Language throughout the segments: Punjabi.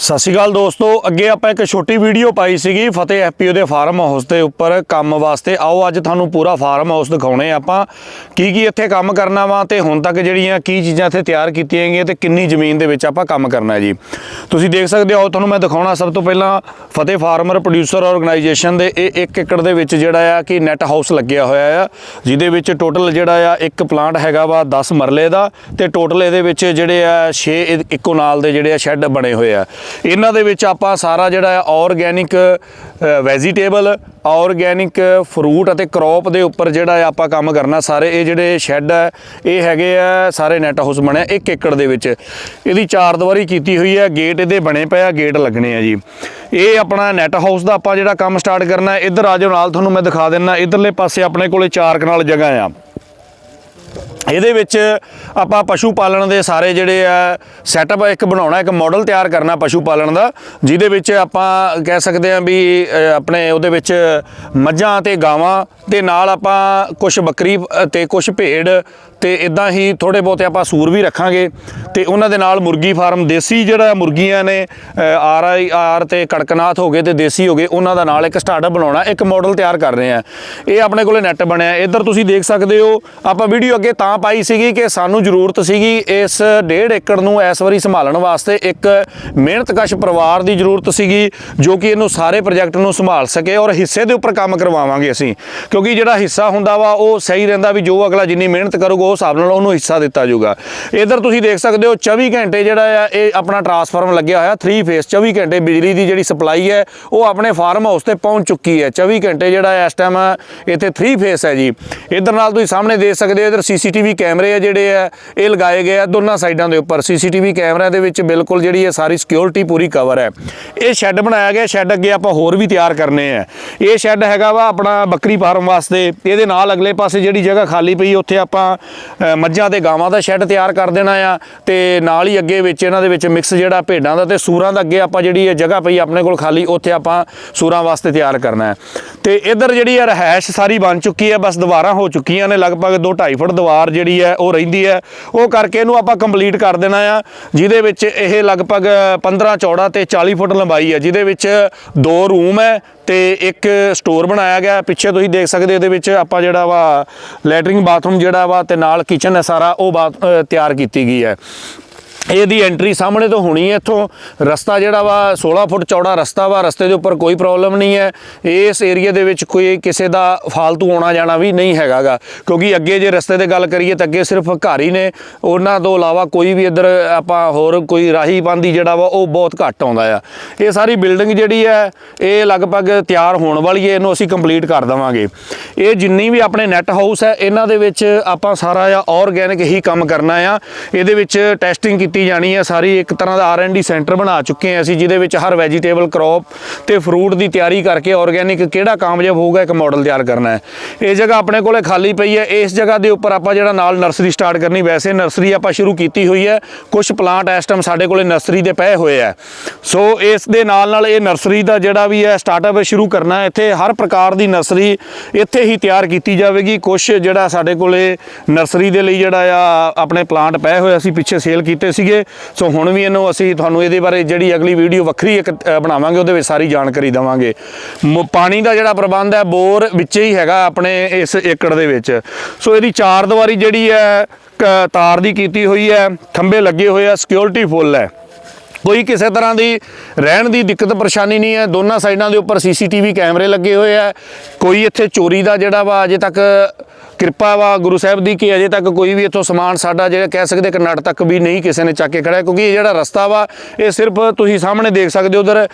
ਸਤਿ ਸ਼੍ਰੀ ਅਕਾਲ ਦੋਸਤੋ। ਅੱਗੇ ਆਪਾਂ ਇੱਕ ਛੋਟੀ ਵੀਡੀਓ ਪਾਈ ਸੀਗੀ ਫਤਿਹ ਐਫਪੀਓ ਦੇ ਫਾਰਮ ਹਾਊਸ ਦੇ ਉੱਪਰ ਕੰਮ ਵਾਸਤੇ। ਆਓ ਅੱਜ ਤੁਹਾਨੂੰ ਪੂਰਾ ਫਾਰਮ ਹਾਊਸ ਦਿਖਾਉਣੇ ਆਪਾਂ। ਕੀ ਕੀ ਇੱਥੇ ਕੰਮ ਕਰਨਾ ਵਾ ਤੇ ਹੁਣ ਤੱਕ ਜਿਹੜੀਆਂ ਕੀ ਚੀਜ਼ਾਂ ਇੱਥੇ ਤਿਆਰ ਕੀਤੀਆਂ ਗਈਆਂ ਤੇ ਕਿੰਨੀ ਜ਼ਮੀਨ ਦੇ ਵਿੱਚ ਆਪਾਂ ਕੰਮ ਕਰਨਾ ਹੈ ਜੀ। ਤੁਸੀਂ ਦੇਖ ਸਕਦੇ ਹੋ, ਤੁਹਾਨੂੰ ਮੈਂ ਦਿਖਾਉਣਾ ਸਭ ਤੋਂ ਪਹਿਲਾਂ ਫਤਿਹ ਫਾਰਮਰ ਪ੍ਰੋਡਿਊਸਰ ਆਰਗੇਨਾਈਜੇਸ਼ਨ ਦੇ ਇਹ 1 ਏਕੜ ਦੇ ਵਿੱਚ ਜਿਹੜਾ ਆ ਕਿ ਨੈਟ ਹਾਊਸ ਲੱਗਿਆ ਹੋਇਆ ਆ, ਜਿਹਦੇ ਵਿੱਚ ਟੋਟਲ ਜਿਹੜਾ ਆ ਇੱਕ ਪਲਾਂਟ ਹੈਗਾ ਵਾ 10 ਮਰਲੇ ਦਾ ਤੇ ਟੋਟਲ ਇਹਦੇ ਵਿੱਚ ਜਿਹੜੇ ਆ 6 ਇੱਕੋ ਨਾਲ ਦੇ ਜਿਹੜੇ ਆ ਸ਼ੈੱਡ ਬਣੇ ਹੋਏ ਆ। ਇਹਨਾਂ ਦੇ ਵਿੱਚ ਆਪਾਂ ਸਾਰਾ ਜਿਹੜਾ ਆ ਆਰਗੈਨਿਕ ਵੈਜੀਟੇਬਲ ਆਰਗੈਨਿਕ ਫਰੂਟ ਅਤੇ ਕ੍ਰੌਪ ਦੇ ਉੱਪਰ ਜਿਹੜਾ ਆ ਆਪਾਂ ਕੰਮ ਕਰਨਾ। ਸਾਰੇ ਇਹ ਜਿਹੜੇ ਸ਼ੈੱਡ ਹੈ, ਇਹ ਹੈਗੇ ਆ ਸਾਰੇ ਨੈਟ ਹਾਊਸ ਬਣਿਆ 1 ਏਕੜ ਦੇ ਵਿੱਚ। ਇਹਦੀ ਚਾਰ ਦੀਵਾਰੀ ਕੀਤੀ ਹੋਈ ਹੈ ਗੇਟ ਇਹਦੇ ਬਣੇ ਪਏ ਆ ਗੇਟ ਲੱਗਣੇ ਆ ਜੀ। ਇਹ ਆਪਣਾ ਨੈਟ ਹਾਊਸ ਦਾ ਆਪਾਂ ਜਿਹੜਾ ਕੰਮ ਸਟਾਰਟ ਕਰਨਾ ਹੈ ਇੱਧਰ ਆ ਜਾਓ, ਨਾਲ ਤੁਹਾਨੂੰ ਮੈਂ ਦਿਖਾ ਦਿੰਨਾ, ਇਧਰਲੇ ਪਾਸੇ ਆਪਣੇ ਕੋਲੇ ਚਾਰ ਕਨਾਲ ਜਗ੍ਹਾ ਆ। ਇਹਦੇ ਵਿੱਚ ਆਪਾਂ ਪਸ਼ੂ ਪਾਲਣ ਦੇ ਸਾਰੇ ਜਿਹੜੇ ਆ ਸੈਟਅਪ ਇੱਕ ਬਣਾਉਣਾ ਇੱਕ ਮਾਡਲ ਤਿਆਰ ਕਰਨਾ ਪਸ਼ੂ ਪਾਲਣ ਦਾ ਜਿਹਦੇ ਵਿੱਚ ਆਪਾਂ ਕਹਿ ਸਕਦੇ ਹਾਂ ਵੀ ਆਪਣੇ ਉਹਦੇ ਵਿੱਚ ਮੱਝਾਂ ਤੇ ਗਾਵਾਂ ਤੇ ਨਾਲ ਆਪਾਂ ਕੁਝ ਬੱਕਰੀ ਅ, ਤੇ ਕੁਝ ਭੇਡ ਤੇ ਇਦਾਂ ਹੀ ਥੋੜੇ ਬਹੁਤੇ ਆਪਾਂ ਸੂਰ ਵੀ ਰੱਖਾਂਗੇ ਤੇ ਉਹਨਾਂ ਦੇ ਨਾਲ ਮੁਰਗੀ ਫਾਰਮ ਦੇਸੀ ਜਿਹੜਾ ਮੁਰਗੀਆਂ ਨੇ ਆਰ ਆਈ ਆਰ ਤੇ ਕੜਕਨਾਥ ਹੋ ਗਏ ਤੇ ਦੇਸੀ ਹੋ ਗਏ ਉਹਨਾਂ ਦਾ ਨਾਲ ਇੱਕ ਸਟਾਰਟਅਪ ਬਣਾਉਣਾ ਇੱਕ ਮਾਡਲ ਤਿਆਰ ਕਰ ਰਹੇ ਆ ਇਹ ਆਪਣੇ ਕੋਲੇ ਨੈਟ ਬਣਿਆ। ਇੱਧਰ ਤੁਸੀਂ ਦੇਖ ਸਕਦੇ ਹੋ ਆਪਾਂ ਵੀਡੀਓ ਅੱਗੇ ਤਾਂ ਪਾਈ ਸੀਗੀ ਕਿ ਸਾਨੂੰ ਜ਼ਰੂਰਤ ਸੀਗੀ ਇਸ 1.5 ਏਕੜ ਨੂੰ ਇਸ ਵਾਰੀ ਸੰਭਾਲਣ ਵਾਸਤੇ ਇੱਕ ਮਿਹਨਤਕਸ਼ ਪਰਿਵਾਰ ਦੀ ਜ਼ਰੂਰਤ ਸੀਗੀ ਜੋ ਕਿ ਇਹਨੂੰ ਸਾਰੇ ਪ੍ਰੋਜੈਕਟ ਨੂੰ ਸੰਭਾਲ ਸਕੇ ਔਰ ਹਿੱਸੇ ਦੇ ਉੱਪਰ ਕੰਮ ਕਰਵਾਵਾਂਗੇ ਅਸੀਂ। ਕਿਉਂਕਿ ਜਿਹੜਾ ਹਿੱਸਾ ਹੁੰਦਾ ਵਾ, ਉਹ ਸਹੀ ਰਹਿੰਦਾ ਵੀ ਜੋ ਅਗਲਾ ਜਿੰਨੀ ਮਿਹਨਤ ਕਰੂਗਾ ਉਸ ਹਿਸਾਬ ਨਾਲ ਉਹਨੂੰ ਹਿੱਸਾ ਦਿੱਤਾ ਜਾਊਗਾ। ਇੱਧਰ ਤੁਸੀਂ ਦੇਖ ਸਕਦੇ ਹੋ 24 ਘੰਟੇ ਜਿਹੜਾ ਆ, ਇਹ ਆਪਣਾ ਟਰਾਂਸਫਾਰਮਰ ਲੱਗਿਆ ਹੋਇਆ 3 ਫੇਸ 24 ਘੰਟੇ ਬਿਜਲੀ ਦੀ ਜਿਹੜੀ ਸਪਲਾਈ ਹੈ, ਉਹ ਆਪਣੇ ਫਾਰਮ ਹਾਊਸ ਤੇ ਪਹੁੰਚ ਚੁੱਕੀ ਹੈ। 24 ਘੰਟੇ ਜਿਹੜਾ ਇਸ ਟਾਈਮ ਇੱਥੇ 3 ਫੇਸ ਹੈ ਜੀ। ਇੱਧਰ ਨਾਲ ਤੁਸੀਂ ਸਾਹਮਣੇ ਦੇਖ ਸਕਦੇ ਹੋ, ਇੱਧਰ ਸੀਸੀਟੀਵੀ ਕੈਮਰੇ ਆ ਜਿਹੜੇ ਆ, ਇਹ ਲਗਾਏ ਗਏ ਆ ਦੋਨਾਂ ਸਾਈਡਾਂ ਦੇ ਉੱਪਰ। ਸੀਸੀਟੀਵੀ ਕੈਮਰਾ ਦੇ ਵਿੱਚ ਬਿਲਕੁਲ ਜਿਹੜੀ ਇਹ ਸਾਰੀ ਸਿਕਿਉਰਿਟੀ ਪੂਰੀ ਕਵਰ ਹੈ। ਇਹ ਸ਼ੈੱਡ ਬਣਾਇਆ ਗਿਆ ਸ਼ੈੱਡ ਅੱਗੇ ਆਪਾਂ ਹੋਰ ਵੀ ਤਿਆਰ ਕਰਨੇ ਆ। ਇਹ ਸ਼ੈੱਡ ਹੈਗਾ ਵਾ ਆਪਣਾ ਬੱਕਰੀ ਫਾਰਮ ਵਾਸਤੇ। ਇਹਦੇ ਨਾਲ ਅਗਲੇ ਪਾਸੇ ਜਿਹੜੀ ਜਗ੍ਹਾ ਖਾਲੀ ਪਈ, ਉੱਥੇ ਆਪਾਂ ਮੱਝਾਂ ਤੇ ਗਾਵਾਂ ਦਾ ਸ਼ੈੱਡ ਤਿਆਰ ਕਰ ਦੇਣਾ ਆ। ਤੇ ਨਾਲ ਹੀ ਅੱਗੇ ਵਿੱਚ ਇਹਨਾਂ ਦੇ ਵਿੱਚ ਮਿਕਸ ਜਿਹੜਾ ਭੇਡਾਂ ਦਾ ਤੇ ਸੂਰਾਂ ਦਾ ਅੱਗੇ ਆਪਾਂ ਜਿਹੜੀ ਇਹ ਜਗ੍ਹਾ ਪਈ ਆਪਣੇ ਕੋਲ ਖਾਲੀ, ਉੱਥੇ ਆਪਾਂ ਸੂਰਾਂ ਵਾਸਤੇ ਤਿਆਰ ਕਰਨਾ ਹੈ। ਤੇ ਇਧਰ ਜਿਹੜੀ ਰਹਿائش ਸਾਰੀ ਬਣ ਚੁੱਕੀ ਹੈ, ਬਸ ਦੁਬਾਰਾ ਹੋ ਚੁੱਕੀਆਂ ਨੇ, ਲਗਭਗ 2 2.5 ਫੁੱਟ ਦੀਵਾਰ ਜਿਹੜੀ ਹੈ, ਉਹ ਰਹਿੰਦੀ ਹੈ। ਉਹ ਕਰਕੇ ਇਹਨੂੰ ਆਪਾਂ ਕੰਪਲੀਟ ਕਰ ਦੇਣਾ ਆ, ਜਿਹਦੇ ਵਿੱਚ ਇਹ ਲਗਭਗ 15 ਚੌੜਾ ਤੇ 40 ਫੁੱਟ ਲੰਬਾਈ ਹੈ, ਜਿਹਦੇ ਵਿੱਚ ਦੋ ਰੂਮ ਹੈ ਤੇ ਇੱਕ ਸਟੋਰ ਬਣਾਇਆ ਗਿਆ ਪਿੱਛੇ ਤੁਸੀਂ ਦੇਖ ਸਕਦੇ ਇਹਦੇ ਵਿੱਚ ਆਪਾਂ ਜਿਹੜਾ ਵਾ ਲੈਟਰਿੰਗ ਬਾਥਰੂਮ ਜਿਹੜਾ ਵਾ ਤੇ ਨਾਲ ਕਿਚਨ ਹੈ ਸਾਰਾ, ਉਹ ਬਾਤ ਤਿਆਰ ਕੀਤੀ ਗਈ ਹੈ। ਇਹਦੀ ਐਂਟਰੀ ਸਾਹਮਣੇ ਤੋਂ ਹੋਣੀ ਹੈ ਇੱਥੋਂ। ਰਸਤਾ ਜਿਹੜਾ ਵਾ 16 ਫੁੱਟ ਚੌੜਾ ਰਸਤਾ ਵਾ, ਰਸਤੇ ਦੇ ਉੱਪਰ ਕੋਈ ਪ੍ਰੋਬਲਮ ਨਹੀਂ ਹੈ। ਇਸ ਏਰੀਆ ਦੇ ਵਿੱਚ ਕੋਈ ਕਿਸੇ ਦਾ ਫਾਲਤੂ ਆਉਣਾ ਜਾਣਾ ਵੀ ਨਹੀਂ ਹੈਗਾਗਾ। ਕਿਉਂਕਿ ਅੱਗੇ ਜੇ ਰਸਤੇ ਦੀ ਗੱਲ ਕਰੀਏ ਤਾਂ ਅੱਗੇ ਸਿਰਫ ਘਰ ਹੀ ਨੇ। ਉਹਨਾਂ ਤੋਂ ਇਲਾਵਾ ਕੋਈ ਵੀ ਇੱਧਰ ਆਪਾਂ ਹੋਰ ਕੋਈ ਰਾਹੀ ਬੰਦੀ ਜਿਹੜਾ ਵਾ, ਉਹ ਬਹੁਤ ਘੱਟ ਆਉਂਦਾ ਆ। ਇਹ ਸਾਰੀ ਬਿਲਡਿੰਗ ਜਿਹੜੀ ਹੈ, ਇਹ ਲਗਭਗ ਤਿਆਰ ਹੋਣ ਵਾਲੀ ਹੈ। ਇਹਨੂੰ ਅਸੀਂ ਕੰਪਲੀਟ ਕਰ ਦੇਵਾਂਗੇ। ਇਹ ਜਿੰਨੀ ਵੀ ਆਪਣੇ ਨੈਟ ਹਾਊਸ ਹੈ, ਇਹਨਾਂ ਦੇ ਵਿੱਚ ਆਪਾਂ ਸਾਰਾ ਆ ਆਰਗੈਨਿਕ ਹੀ ਕੰਮ ਕਰਨਾ ਆ। ਇਹਦੇ ਵਿੱਚ ਟੈਸਟਿੰਗ ਕੀਤੀ ਕੀਤੀ ਜਾਣੀ ਹੈ। ਸਾਰੀ ਇੱਕ ਤਰ੍ਹਾਂ ਦਾ ਆਰ&ਡੀ ਸੈਂਟਰ ਬਣਾ ਚੁੱਕੇ ਹਾਂ ਅਸੀਂ, ਜਿਹਦੇ ਵਿੱਚ ਹਰ ਵੈਜੀਟੇਬਲ ਕ੍ਰੌਪ ਤੇ ਫਰੂਟ ਦੀ ਤਿਆਰੀ ਕਰਕੇ ਆਰਗੈਨਿਕ ਕਿਹੜਾ ਕਾਮਯਾਬ ਹੋਊਗਾ, ਇੱਕ ਮਾਡਲ ਤਿਆਰ ਕਰਨਾ ਹੈ। ਇਹ ਜਗ੍ਹਾ ਆਪਣੇ ਕੋਲੇ ਖਾਲੀ ਪਈ ਹੈ। ਇਸ ਜਗ੍ਹਾ ਦੇ ਉੱਪਰ ਆਪਾਂ ਜਿਹੜਾ ਨਾਲ ਨਰਸਰੀ ਸਟਾਰਟ ਕਰਨੀ, ਵੈਸੇ ਨਰਸਰੀ ਆਪਾਂ ਸ਼ੁਰੂ ਕੀਤੀ ਹੋਈ ਹੈ। ਕੁਝ ਪਲਾਂਟ ਇਸ ਟਾਈਮ ਸਾਡੇ ਕੋਲੇ ਨਰਸਰੀ ਦੇ ਪਏ ਹੋਏ ਆ ਸੋ ਇਸ ਦੇ ਨਾਲ ਨਾਲ ਇਹ ਨਰਸਰੀ ਦਾ ਜਿਹੜਾ ਵੀ ਹੈ ਸਟਾਰਟਅਪ ਸ਼ੁਰੂ ਕਰਨਾ ਇੱਥੇ ਹਰ ਪ੍ਰਕਾਰ ਦੀ ਨਰਸਰੀ ਇੱਥੇ ਹੀ ਤਿਆਰ ਕੀਤੀ ਜਾਵੇਗੀ। ਕੁਝ ਜਿਹੜਾ ਸਾਡੇ ਕੋਲੇ ਨਰਸਰੀ ਦੇ ਲਈ ਜਿਹੜਾ ਆ, ਆਪਣੇ ਪਲਾਂਟ ਪਏ ਹੋਏ ਅਸੀਂ ਪਿੱਛੇ ਸੇਲ ਕੀਤੇ ਸੀਗੇ। ਸੋ ਹੁਣ ਵੀ ਇਹਨੂੰ ਅਸੀਂ ਤੁਹਾਨੂੰ ਇਹਦੇ ਬਾਰੇ ਜਿਹੜੀ ਅਗਲੀ ਵੀਡੀਓ ਵੱਖਰੀ ਇੱਕ ਬਣਾਵਾਂਗੇ, ਉਹਦੇ ਵਿੱਚ ਸਾਰੀ ਜਾਣਕਾਰੀ ਦਵਾਂਗੇ। ਪਾਣੀ ਦਾ ਜਿਹੜਾ ਪ੍ਰਬੰਧ ਹੈ, ਬੋਰ ਵਿੱਚ ਹੀ ਹੈਗਾ ਆਪਣੇ ਇਸ ਏਕੜ ਦੇ ਵਿੱਚ। ਸੋ ਇਹਦੀ ਚਾਰ ਦੀਵਾਰੀ ਜਿਹੜੀ ਹੈ ਤਾਰ ਦੀ ਕੀਤੀ ਹੋਈ ਹੈ, ਖੰਭੇ ਲੱਗੇ ਹੋਏ ਆ ਸਿਕਿਉਰਿਟੀ ਫੁੱਲ ਹੈ। ਕੋਈ ਕਿਸੇ ਤਰ੍ਹਾਂ ਦੀ ਰਹਿਣ ਦੀ ਦਿੱਕਤ, ਪਰੇਸ਼ਾਨੀ ਨਹੀਂ ਹੈ। ਦੋਨਾਂ ਸਾਈਡਾਂ ਦੇ ਉੱਪਰ ਸੀਸੀਟੀਵੀ ਕੈਮਰੇ ਲੱਗੇ ਹੋਏ ਆ। ਕੋਈ ਇੱਥੇ ਚੋਰੀ ਦਾ ਜਿਹੜਾ ਵਾ, ਅਜੇ ਤੱਕ ਕਿਰਪਾ ਵਾ ਗੁਰੂ ਸਾਹਿਬ ਦੀ ਕਿ ਅਜੇ ਤੱਕ ਕੋਈ ਵੀ ਇੱਥੋਂ ਸਮਾਨ ਸਾਡਾ ਜਿਹੜਾ ਕਹਿ ਸਕਦੇ ਕਰਨਾਟਕ ਤੱਕ ਵੀ ਨਹੀਂ ਕਿਸੇ ਨੇ ਚੱਕ ਕੇ ਖੜਿਆ ਕਿਉਂਕਿ ਇਹ ਜਿਹੜਾ ਰਸਤਾ ਵਾ, ਇਹ ਸਿਰਫ ਤੁਸੀਂ ਸਾਹਮਣੇ ਦੇਖ ਸਕਦੇ ਹੋ, ਉਧਰ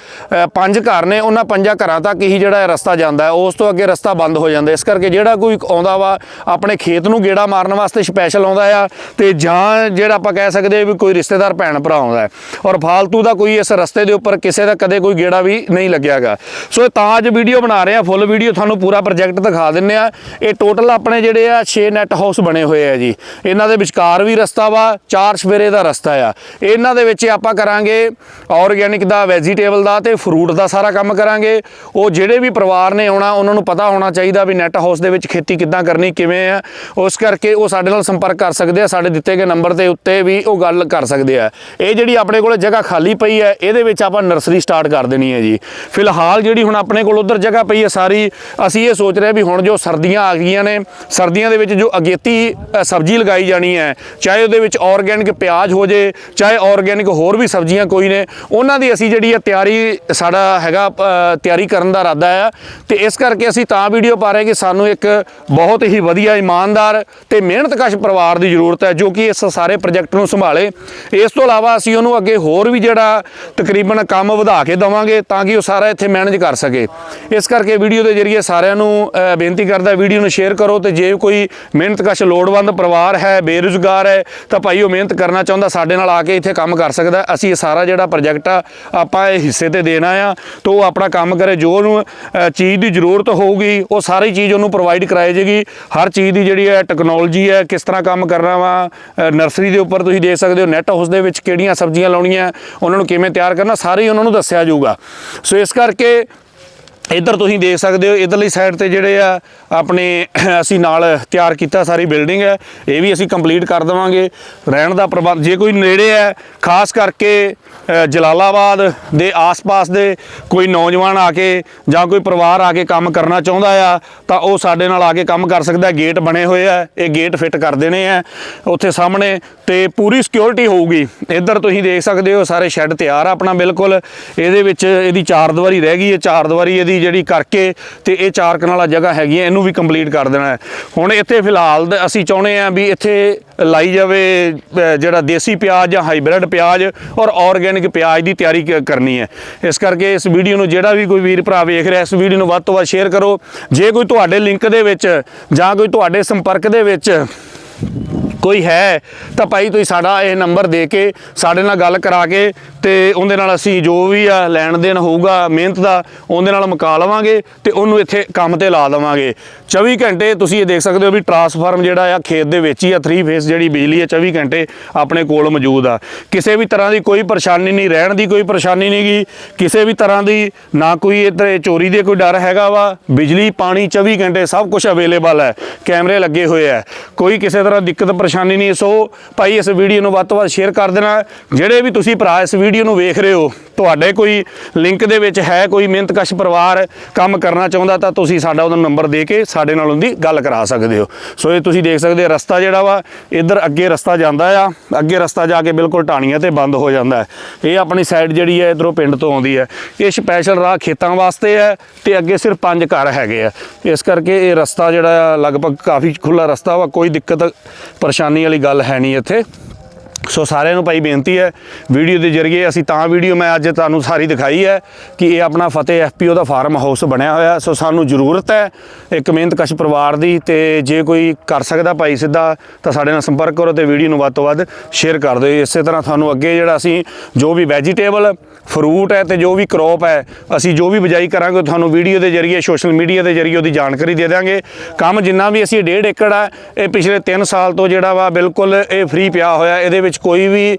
ਪੰਜ ਘਰ ਨੇ, ਉਹਨਾਂ ਪੰਜਾਂ ਘਰਾਂ ਤੱਕ ਹੀ ਜਿਹੜਾ ਇਹ ਰਸਤਾ ਜਾਂਦਾ ਉਸ ਤੋਂ ਅੱਗੇ ਰਸਤਾ ਬੰਦ ਹੋ ਜਾਂਦਾ ਇਸ ਕਰਕੇ ਜਿਹੜਾ ਕੋਈ ਆਉਂਦਾ ਵਾ, ਆਪਣੇ ਖੇਤ ਨੂੰ ਗੇੜਾ ਮਾਰਨ ਵਾਸਤੇ ਸਪੈਸ਼ਲ ਆਉਂਦਾ ਆ, ਤੇ ਜਾਂ ਜਿਹੜਾ ਆਪਾਂ ਕਹਿ ਸਕਦੇ ਵੀ ਕੋਈ ਰਿਸ਼ਤੇਦਾਰ ਭੈਣ ਭਰਾ ਆਉਂਦਾ ਹੈ। ਔਰ ਫਾਲਤੂ ਦਾ ਕੋਈ ਇਸ ਰਸਤੇ ਦੇ ਉੱਪਰ ਕਿਸੇ ਦਾ ਕਦੇ ਕੋਈ ਗੇੜਾ ਵੀ ਨਹੀਂ ਲੱਗਿਆਗਾ। ਸੋ ਇਹ ਤਾਂ ਅੱਜ ਵੀਡੀਓ ਬਣਾ ਰਹੇ ਆ ਫੁੱਲ ਵੀਡੀਓ ਤੁਹਾਨੂੰ ਪੂਰਾ ਪ੍ਰੋਜੈਕਟ ਦਿਖਾ ਦਿੰਨੇ ਆ ਇਹ ਟੋਟਲ ਆਪਣੇ ਜਿਹੜੇ ਆ 6 ਨੈਟ ਹਾਊਸ ਬਣੇ ਹੋਏ ਆ ਜੀ। ਇਹਨਾਂ ਦੇ ਵਿਚਕਾਰ ਵੀ ਰਸਤਾ ਵਾ, ਚਾਰ ਸਵੇਰੇ ਦਾ ਰਸਤਾ ਆ। ਇਹਨਾਂ ਦੇ ਵਿੱਚ ਆਪਾਂ ਕਰਾਂਗੇ ਆਰਗੈਨਿਕ ਦਾ ਵੈਜੀਟੇਬਲ ਦਾ ਤੇ ਫਰੂਟ ਦਾ ਸਾਰਾ ਕੰਮ ਕਰਾਂਗੇ। ਉਹ ਜਿਹੜੇ ਵੀ ਪਰਿਵਾਰ ਨੇ ਆਉਣਾ, ਉਹਨਾਂ ਨੂੰ ਪਤਾ ਹੋਣਾ ਚਾਹੀਦਾ ਵੀ ਨੈਟ ਹਾਊਸ ਦੇ ਵਿੱਚ ਖੇਤੀ ਕਿੱਦਾਂ ਕਰਨੀ, ਕਿਵੇਂ ਆ। ਉਸ ਕਰਕੇ ਉਹ ਸਾਡੇ ਨਾਲ ਸੰਪਰਕ ਕਰ ਸਕਦੇ ਆ, ਸਾਡੇ ਦਿੱਤੇ ਗਏ ਨੰਬਰ ਦੇ ਉੱਤੇ ਵੀ ਉਹ ਗੱਲ ਕਰ ਸਕਦੇ ਆ। ਇਹ ਜਿਹੜੀ ਆਪਣੇ ਕੋਲ ਜਗ੍ਹਾ ਖਾਲੀ ਪਈ ਹੈ, ਇਹਦੇ ਵਿੱਚ ਆਪਾਂ ਨਰਸਰੀ ਸਟਾਰਟ ਕਰ ਦੇਣੀ ਹੈ ਜੀ। ਫਿਲਹਾਲ ਜਿਹੜੀ ਹੁਣ ਆਪਣੇ ਕੋਲ ਉਧਰ ਜਗ੍ਹਾ ਪਈ ਹੈ ਸਾਰੀ, ਅਸੀਂ ਇਹ ਸੋਚ ਰਹੇ ਵੀ ਹੁਣ ਜੋ ਸਰਦੀਆਂ ਆ ਗਈਆਂ ਨੇ, ਸਰਦੀਆਂ ਦੇ ਵਿੱਚ ਜੋ ਅਗੇਤੀ ਸਬਜ਼ੀ ਲਗਾਈ ਜਾਣੀ ਹੈ, ਚਾਹੇ ਉਹਦੇ ਵਿੱਚ ਆਰਗੈਨਿਕ ਪਿਆਜ਼ ਹੋ ਜੇ, ਚਾਹੇ ਆਰਗੈਨਿਕ ਹੋਰ ਵੀ ਸਬਜ਼ੀਆਂ ਕੋਈ ਨੇ, ਉਹਨਾਂ ਦੀ ਅਸੀਂ ਜਿਹੜੀ ਹੈ ਤਿਆਰੀ, ਸਾਡਾ ਹੈਗਾ ਤਿਆਰੀ ਕਰਨ ਦਾ ਇਰਾਦਾ ਆ ਤੇ ਇਸ ਕਰਕੇ ਅਸੀਂ ਤਾਂ ਵੀਡੀਓ ਪਾ ਰਹੇ ਕਿ ਸਾਨੂੰ ਇੱਕ ਬਹੁਤ ਹੀ ਵਧੀਆ, ਇਮਾਨਦਾਰ ਤੇ ਮਿਹਨਤਕਸ਼ ਪਰਿਵਾਰ ਦੀ ਜ਼ਰੂਰਤ ਹੈ, ਜੋ ਕਿ ਇਸ ਸਾਰੇ ਪ੍ਰੋਜੈਕਟ ਨੂੰ ਸੰਭਾਲੇ। ਇਸ ਤੋਂ ਇਲਾਵਾ ਅਸੀਂ ਉਹਨੂੰ ਅੱਗੇ ਹੋਰ ਵੀ ਜਿਹੜਾ ਤਕਰੀਬਨ ਕੰਮ ਵਧਾ ਕੇ ਦਵਾਂਗੇ ਤਾਂ ਕਿ ਉਹ ਸਾਰਾ ਇੱਥੇ ਮੈਨੇਜ ਕਰ ਸਕੇ। ਇਸ ਕਰਕੇ ਵੀਡੀਓ ਦੇ ਜ਼ਰੀਏ ਸਾਰਿਆਂ ਨੂੰ ਬੇਨਤੀ ਕਰਦਾ ਵੀਡੀਓ ਨੂੰ ਸ਼ੇਅਰ ਕਰੋ ਤੇ ਜੇ ਕੋਈ ਮਿਹਨਤਕਸ਼ ਲੋੜਵੰਦ ਪਰਿਵਾਰ ਹੈ, ਬੇਰੁਜ਼ਗਾਰ ਹੈ, ਤਾਂ ਭਾਈ ਉਹ ਮਿਹਨਤ ਕਰਨਾ ਚਾਹੁੰਦਾ, ਸਾਡੇ ਨਾਲ ਆ ਕੇ ਇੱਥੇ ਕੰਮ ਕਰ ਸਕਦਾ। ਅਸੀਂ ਇਹ ਸਾਰਾ ਜਿਹੜਾ ਪ੍ਰੋਜੈਕਟ ਆ, ਆਪਾਂ ਇਹ ਹਿੱਸੇ ਤੇ ਦੇਣਾ ਆ, ਤਾਂ ਉਹ ਆਪਣਾ ਕੰਮ ਕਰੇ। ਜੋ ਉਹਨੂੰ ਚੀਜ਼ ਦੀ ਜ਼ਰੂਰਤ ਹੋਊਗੀ, ਉਹ ਸਾਰੀ ਚੀਜ਼ ਉਹਨੂੰ ਪ੍ਰੋਵਾਈਡ ਕਰਾਈ ਜਾਏਗੀ ਹਰ ਚੀਜ਼ ਦੀ ਜਿਹੜੀ ਹੈ ਟੈਕਨੋਲੋਜੀ ਹੈ, ਕਿਸ ਤਰ੍ਹਾਂ ਕੰਮ ਕਰਨਾ ਵਾ ਨਰਸਰੀ ਦੇ ਉੱਪਰ ਤੁਸੀਂ ਦੇਖ ਸਕਦੇ ਹੋ ਨੈਟ ਹਾਊਸ ਦੇ ਵਿੱਚ ਕਿਹੜੀਆਂ ਸਬਜ਼ੀਆਂ ਲਾਉਣੀਆਂ ਉਹਨਾਂ ਨੂੰ ਕਿਵੇਂ ਤਿਆਰ ਕਰਨਾ, ਸਾਰੇ ਹੀ ਉਹਨਾਂ ਨੂੰ ਦੱਸਿਆ ਜਾਊਗਾ। ਸੋ ਇਸ ਕਰਕੇ ਇੱਧਰ ਤੁਸੀਂ ਦੇਖ ਸਕਦੇ ਹੋ, ਇਧਰਲੀ ਸਾਈਡ ਤੇ ਜਿਹੜੇ ਆ ਆਪਣੇ ਅਸੀਂ ਨਾਲ ਤਿਆਰ ਕੀਤਾ, ਸਾਰੀ ਬਿਲਡਿੰਗ ਹੈ। ਇਹ ਵੀ ਅਸੀਂ ਕੰਪਲੀਟ ਕਰ ਦੇਵਾਂਗੇ। ਰਹਿਣ ਦਾ ਪ੍ਰਬੰਧ, ਜੇ ਕੋਈ ਨੇੜੇ ਹੈ, ਖਾਸ ਕਰਕੇ ਜਲਾਲਾਬਾਦ ਦੇ ਆਸ-ਪਾਸ ਦੇ ਕੋਈ ਨੌਜਵਾਨ ਆ ਕੇ ਜਾਂ ਕੋਈ ਪਰਿਵਾਰ ਆ ਕੇ ਕੰਮ ਕਰਨਾ ਚਾਹੁੰਦਾ ਆ, ਤਾਂ ਉਹ ਸਾਡੇ ਨਾਲ ਆ ਕੇ ਕੰਮ ਕਰ ਸਕਦਾ ਗੇਟ ਬਣੇ ਹੋਏ ਆ, ਇਹ ਗੇਟ ਫਿੱਟ ਕਰ ਦੇਣੇ ਆ ਉੱਥੇ ਸਾਹਮਣੇ ਤੇ ਪੂਰੀ ਸਿਕਿਉਰਿਟੀ ਹੋਊਗੀ। ਇੱਧਰ ਤੁਸੀਂ ਦੇਖ ਸਕਦੇ ਹੋ, ਸਾਰੇ ਸ਼ੈੱਡ ਤਿਆਰ ਆ ਆਪਣਾ ਬਿਲਕੁਲ। ਇਹਦੇ ਵਿੱਚ ਇਹਦੀ ਚਾਰ ਦੀਵਾਰੀ ਰਹਿ ਗਈ ਹੈ। ਚਾਰ ਦੀਵਾਰੀ ਇਹਦੀ ਜਿਹੜੀ ਕਰਕੇ ਤੇ ਇਹ ਚਾਰ ਕਨਾਲਾ ਜਗ੍ਹਾ ਹੈਗੀ ਹੈ ਇਹਨੂੰ ਵੀ ਕੰਪਲੀਟ ਕਰ ਦੇਣਾ ਹੈ। ਹੁਣ ਇੱਥੇ ਫਿਲਹਾਲ ਅਸੀਂ ਚਾਹੁੰਦੇ ਆ ਵੀ ਇੱਥੇ ਲਾਈ ਜਾਵੇ ਜਿਹੜਾ ਦੇਸੀ ਪਿਆਜ਼ ਜਾਂ ਹਾਈਬ੍ਰਿਡ ਪਿਆਜ਼ ਔਰ ਆਰਗੈਨਿਕ ਪਿਆਜ਼ ਦੀ ਤਿਆਰੀ ਕਰਨੀ ਹੈ। ਇਸ ਕਰਕੇ ਇਸ ਵੀਡੀਓ ਨੂੰ ਜਿਹੜਾ ਵੀ ਕੋਈ ਵੀਰ ਭਰਾ ਵੇਖ ਰਿਹਾ, ਇਸ ਵੀਡੀਓ ਨੂੰ ਵੱਧ ਤੋਂ ਵੱਧ ਸ਼ੇਅਰ ਕਰੋ। ਜੇ ਕੋਈ ਤੁਹਾਡੇ ਲਿੰਕ ਦੇ ਵਿੱਚ ਜਾਂ ਕੋਈ ਤੁਹਾਡੇ ਸੰਪਰਕ ਦੇ ਵਿੱਚ ਕੋਈ ਹੈ, ਤਾਂ ਭਾਈ ਤੁਸੀਂ ਸਾਡਾ ਇਹ ਨੰਬਰ ਦੇ ਕੇ ਸਾਡੇ ਨਾਲ ਗੱਲ ਕਰਾ ਕੇ ਤੇ ਉਹਦੇ ਨਾਲ ਅਸੀਂ ਜੋ ਵੀ ਆ ਲੈਣ ਦੇਣ ਹੋਊਗਾ, ਮਿਹਨਤ ਦਾ, ਉਹਦੇ ਨਾਲ ਮੁਕਾ ਲਵਾਂਗੇ ਤੇ ਉਹਨੂੰ ਇੱਥੇ ਕੰਮ ਤੇ ਲਾ ਦੇਵਾਂਗੇ। 24 ਘੰਟੇ ਤੁਸੀਂ ਇਹ ਦੇਖ ਸਕਦੇ ਹੋ ਵੀ ਟਰਾਂਸਫਾਰਮ ਜਿਹੜਾ ਆ ਖੇਤ ਦੇ ਵਿੱਚ ਹੀ ਆ 3 ਫੇਸ ਜਿਹੜੀ ਬਿਜਲੀ ਆ 24 ਘੰਟੇ ਆਪਣੇ ਕੋਲ ਮੌਜੂਦ ਆ। ਕਿਸੇ ਵੀ ਤਰ੍ਹਾਂ ਦੀ ਕੋਈ ਪਰੇਸ਼ਾਨੀ ਨਹੀਂ, ਰਹਿਣ ਦੀ ਕੋਈ ਪਰੇਸ਼ਾਨੀ ਨਹੀਂ ਗੀ। ਕਿਸੇ ਵੀ ਤਰ੍ਹਾਂ ਦੀ ਨਾ ਕੋਈ ਇੱਧਰ ਚੋਰੀ ਦੇ ਕੋਈ ਡਰ ਹੈਗਾ ਵਾ। ਬਿਜਲੀ, ਪਾਣੀ 24 ਘੰਟੇ ਸਭ ਕੁਝ ਅਵੇਲੇਬਲ ਹੈ। ਕੈਮਰੇ ਲੱਗੇ ਹੋਏ ਆ। ਕੋਈ ਕਿਸੇ ਤਰ੍ਹਾਂ ਦਿੱਕਤ, ਪਰੇਸ਼ਾਨੀ ਪਰੇਸ਼ਾਨੀ ਨਹੀਂ ਸੋ ਭਾਈ ਇਸ ਵੀਡੀਓ ਨੂੰ ਵੱਧ ਤੋਂ ਵੱਧ ਸ਼ੇਅਰ ਕਰ ਦੇਣਾ। ਜਿਹੜੇ ਵੀ ਤੁਸੀਂ ਭਰਾ ਇਸ ਵੀਡੀਓ ਨੂੰ ਵੇਖ ਰਹੇ ਹੋ, ਤੁਹਾਡੇ ਕੋਈ ਲਿੰਕ ਦੇ ਵਿੱਚ ਹੈ ਕੋਈ ਮਿਹਨਤਕਸ਼ ਪਰਿਵਾਰ ਕੰਮ ਕਰਨਾ ਚਾਹੁੰਦਾ ਤਾਂ ਤੁਸੀਂ ਸਾਡਾ ਉਹਦਾ ਨੰਬਰ ਦੇ ਕੇ ਸਾਡੇ ਨਾਲ ਉਹਦੀ ਗੱਲ ਕਰਾ ਸਕਦੇ ਹੋ। ਸੋ ਇਹ ਤੁਸੀਂ ਦੇਖ ਸਕਦੇ ਹੋ, ਰਸਤਾ ਜਿਹੜਾ ਵਾ, ਇੱਧਰ ਅੱਗੇ ਰਸਤਾ ਜਾਂਦਾ ਆ, ਅੱਗੇ ਰਸਤਾ ਜਾ ਕੇ ਬਿਲਕੁਲ ਢਾਣੀਆਂ ਤੇ ਬੰਦ ਹੋ ਜਾਂਦਾ ਹੈ। ਇਹ ਆਪਣੀ ਸਾਈਡ ਜਿਹੜੀ ਹੈ, ਇਧਰੋਂ ਪਿੰਡ ਤੋਂ ਆਉਂਦੀ ਹੈ। ਇਹ ਸਪੈਸ਼ਲ ਰਾਹ ਖੇਤਾਂ ਵਾਸਤੇ ਹੈ ਤੇ ਅੱਗੇ ਸਿਰਫ ਪੰਜ ਘਰ ਹੈਗੇ ਆ। ਇਸ ਕਰਕੇ ਇਹ ਰਸਤਾ ਜਿਹੜਾ ਆ, ਲਗਭਗ ਕਾਫੀ ਖੁੱਲਾ ਰਸਤਾ ਵਾ, ਕੋਈ ਦਿੱਕਤ, ਪਰੇਸ਼ਾਨੀ ਵਾਲੀ ਗੱਲ ਹੈ ਨਹੀਂ ਇੱਥੇ। ਸੋ ਸਾਰਿਆਂ ਨੂੰ ਭਾਈ ਬੇਨਤੀ ਹੈ, ਵੀਡੀਓ ਦੇ ਜ਼ਰੀਏ ਅਸੀਂ ਤਾਂ ਵੀਡੀਓ ਮੈਂ ਅੱਜ ਤੁਹਾਨੂੰ ਸਾਰੀ ਦਿਖਾਈ ਹੈ ਕਿ ਇਹ ਆਪਣਾ ਫਤਿਹ ਐਫਪੀਓ ਦਾ ਫਾਰਮ ਹਾਊਸ ਬਣਿਆ ਹੋਇਆ ਸੋ ਸਾਨੂੰ ਜ਼ਰੂਰਤ ਹੈ ਇੱਕ ਮਿਹਨਤਕਸ਼ ਪਰਿਵਾਰ ਦੀ ਤੇ ਜੇ ਕੋਈ ਕਰ ਸਕਦਾ ਭਾਈ ਸਿੱਧਾ ਤਾਂ ਸਾਡੇ ਨਾਲ ਸੰਪਰਕ ਕਰੋ ਤੇ ਵੀਡੀਓ ਨੂੰ ਵੱਧ ਤੋਂ ਵੱਧ ਸ਼ੇਅਰ ਕਰ ਦਿਓ। ਇਸੇ ਤਰ੍ਹਾਂ ਤੁਹਾਨੂੰ ਅੱਗੇ ਜਿਹੜਾ ਅਸੀਂ ਜੋ ਵੀ ਵੈਜੀਟੇਬਲ ਫਰੂਟ ਹੈ ਤੇ ਜੋ ਵੀ ਕ੍ਰੌਪ ਹੈ, ਅਸੀਂ ਜੋ ਵੀ ਬਿਜਾਈ ਕਰਾਂਗੇ ਤੁਹਾਨੂੰ ਵੀਡੀਓ ਦੇ ਜ਼ਰੀਏ, ਸੋਸ਼ਲ ਮੀਡੀਆ ਦੇ ਜ਼ਰੀਏ ਉਹਦੀ ਜਾਣਕਾਰੀ ਦੇ ਦਾਂਗੇ ਕੰਮ ਜਿੰਨਾ ਵੀ ਅਸੀਂ 1.5 ਏਕੜ ਆ, ਇਹ ਪਿਛਲੇ 3 ਸਾਲ ਤੋਂ ਜਿਹੜਾ ਵਾ ਬਿਲਕੁਲ ਇਹ ਫ੍ਰੀ ਪਿਆ ਹੋਇਆ, ਇਹਦੇ ਵਿੱਚ ਕੋਈ ਵੀ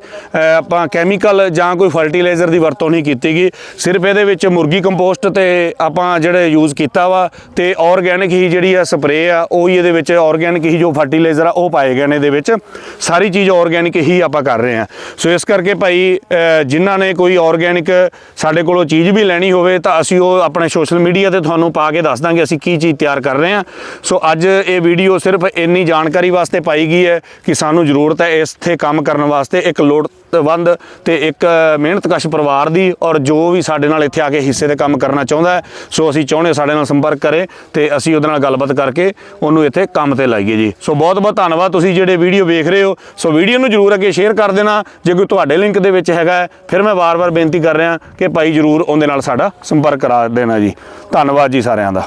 ਆਪਾਂ ਕੈਮੀਕਲ ਜਾਂ ਕੋਈ ਫਰਟੀਲਾਈਜ਼ਰ ਦੀ ਵਰਤੋਂ ਨਹੀਂ ਕੀਤੀ ਗਈ। ਸਿਰਫ ਇਹਦੇ ਵਿੱਚ ਮੁਰਗੀ ਕੰਪੋਸਟ ਤੇ ਆਪਾਂ ਜਿਹੜੇ ਯੂਜ਼ ਕੀਤਾ ਵਾ, ਤੇ ਆਰਗੈਨਿਕ ਹੀ ਜਿਹੜੀ ਆ ਸਪਰੇਅ ਆ, ਉਹ ਹੀ ਇਹਦੇ ਵਿੱਚ ਆਰਗੈਨਿਕ ਹੀ ਜੋ ਫਰਟੀਲਾਈਜ਼ਰ ਆ, ਉਹ ਪਾਏ ਗਏ ਨੇ ਇਹਦੇ ਵਿੱਚ। ਸਾਰੀ ਚੀਜ਼ ਆਰਗੈਨਿਕ ਹੀ ਆਪਾਂ ਕਰ ਰਹੇ ਆ। ਸੋ ਇਸ ਕਰਕੇ ਭਾਈ ਜਿਨ੍ਹਾਂ ਨੇ ਕੋਈ ਆਰਗੈਨਿਕ ਸਾਡੇ ਕੋਲੋਂ ਚੀਜ਼ ਵੀ ਲੈਣੀ ਹੋਵੇ ਤਾਂ ਅਸੀਂ ਉਹ ਆਪਣੇ ਸੋਸ਼ਲ ਮੀਡੀਆ ਤੇ ਤੁਹਾਨੂੰ ਪਾ ਕੇ ਦੱਸ ਦਾਂਗੇ ਅਸੀਂ ਕੀ ਚੀਜ਼ ਤਿਆਰ ਕਰ ਰਹੇ ਹਾਂ। ਸੋ ਅੱਜ ਇਹ ਵੀਡੀਓ ਸਿਰਫ ਇੰਨੀ ਜਾਣਕਾਰੀ ਵਾਸਤੇ ਪਾਈ ਗਈ ਹੈ ਕਿ ਸਾਨੂੰ ਜ਼ਰੂਰਤ ਹੈ ਇੱਥੇ ਕੰਮ ਕਰਨ ਵਾਸਤੇ, ਇੱਕ ਲੋੜਵੰਦ ਤੇ ਇੱਕ ਮਿਹਨਤਕਸ਼ ਪਰਿਵਾਰ ਦੀ ਔਰ ਜੋ ਵੀ ਸਾਡੇ ਨਾਲ ਇੱਥੇ ਆ ਕੇ ਹਿੱਸੇ ਦੇ ਕੰਮ ਕਰਨਾ ਚਾਹੁੰਦਾ ਹੈ, ਸੋ ਅਸੀਂ ਚਾਹੁੰਦੇ ਸਾਡੇ ਨਾਲ ਸੰਪਰਕ ਕਰੇ ਤੇ ਅਸੀਂ ਉਹਦੇ ਨਾਲ ਗੱਲਬਾਤ ਕਰਕੇ ਉਹਨੂੰ ਇੱਥੇ ਕੰਮ ਤੇ ਲਾਈਏ ਜੀ। ਸੋ ਬਹੁਤ ਬਹੁਤ ਧੰਨਵਾਦ ਤੁਸੀਂ ਜਿਹੜੇ ਵੀਡੀਓ ਵੇਖ ਰਹੇ ਹੋ। ਸੋ ਵੀਡੀਓ ਨੂੰ ਜਰੂਰ ਅੱਗੇ ਸ਼ੇਅਰ ਕਰ ਦੇਣਾ। ਜੇ ਕੋਈ ਤੁਹਾਡੇ ਲਿੰਕ ਦੇ ਵਿੱਚ ਹੈਗਾ ਫਿਰ ਮੈਂ ਵਾਰ-ਵਾਰ ਬੇਨਤੀ ਕਰ ਰਿਹਾ ਕਿ ਭਾਈ ਜਰੂਰ ਉਹਦੇ ਨਾਲ ਸਾਡਾ ਸੰਪਰਕ ਕਰਾ ਦੇਣਾ ਜੀ। ਧੰਨਵਾਦ ਜੀ ਸਾਰਿਆਂ ਦਾ।